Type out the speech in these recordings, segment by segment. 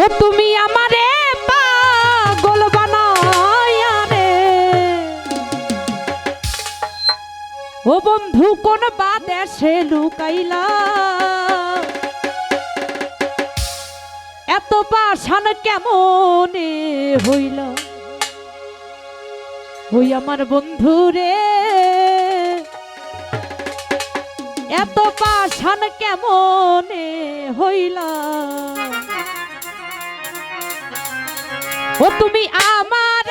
ও তুমি আমারে পাগল বানায়া রে। ও বন্ধু, কোন বা দেশে লুকাইলা? এত পাশান কেমন হইল? ওই আমার বন্ধু রে, এত পাশান কেমন হইলা? ও তুমি আমার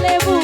levo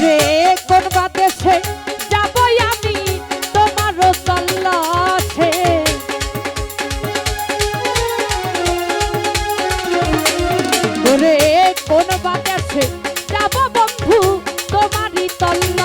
রে কোন বাদেশে যাব আমি তোমার তল্লাশে রে কোন বাদেশে যাব বন্ধু তোমারই তল্লা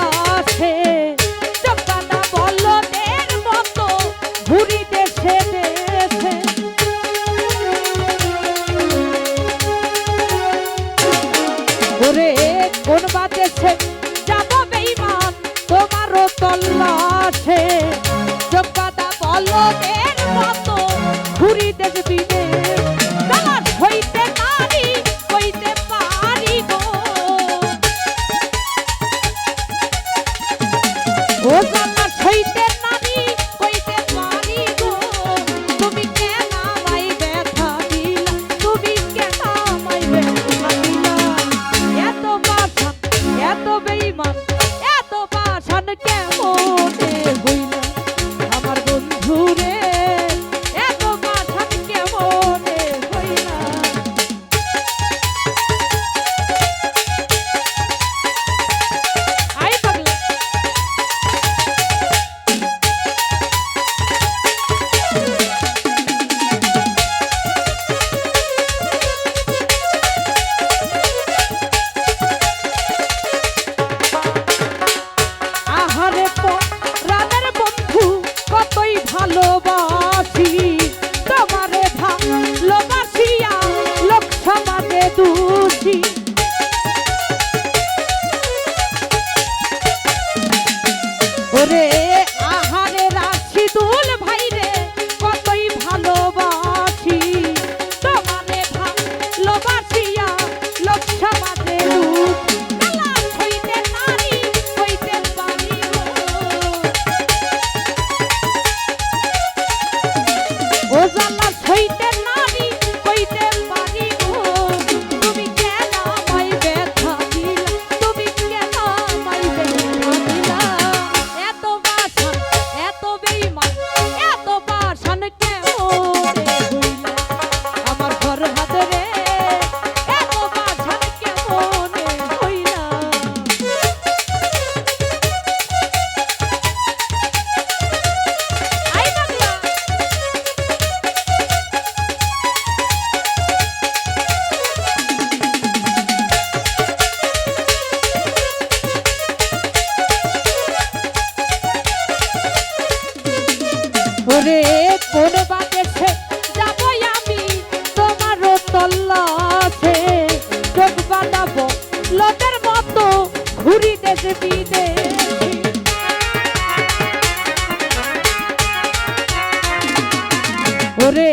ওরে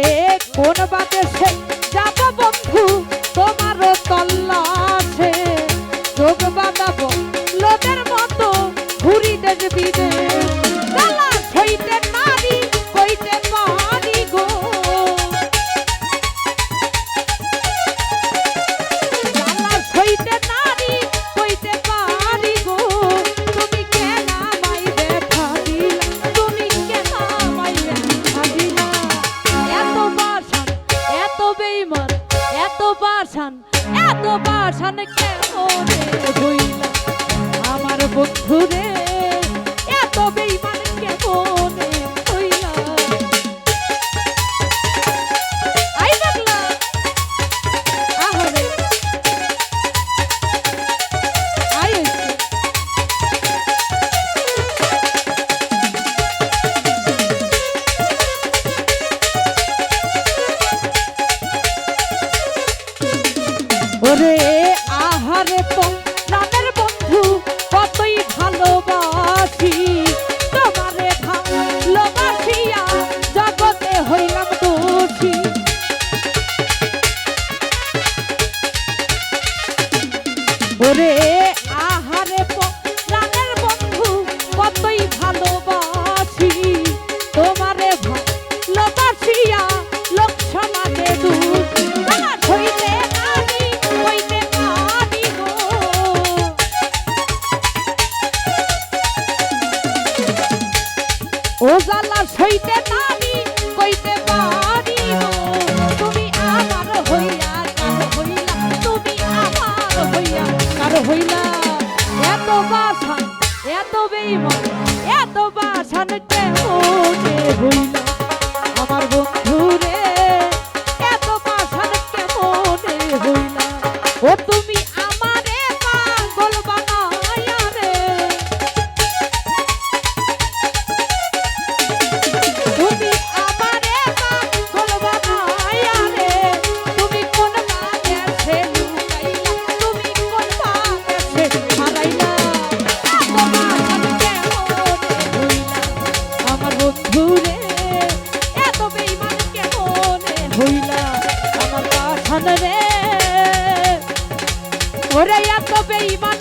কোন বাতে সে যাব বন্ধু? হইলা। আমার বন্ধুরে এত বাসান এত বেইমান এত বাসান কেমন হইল হইলা আমার পাঠান রে। ওরে এত বেঈমান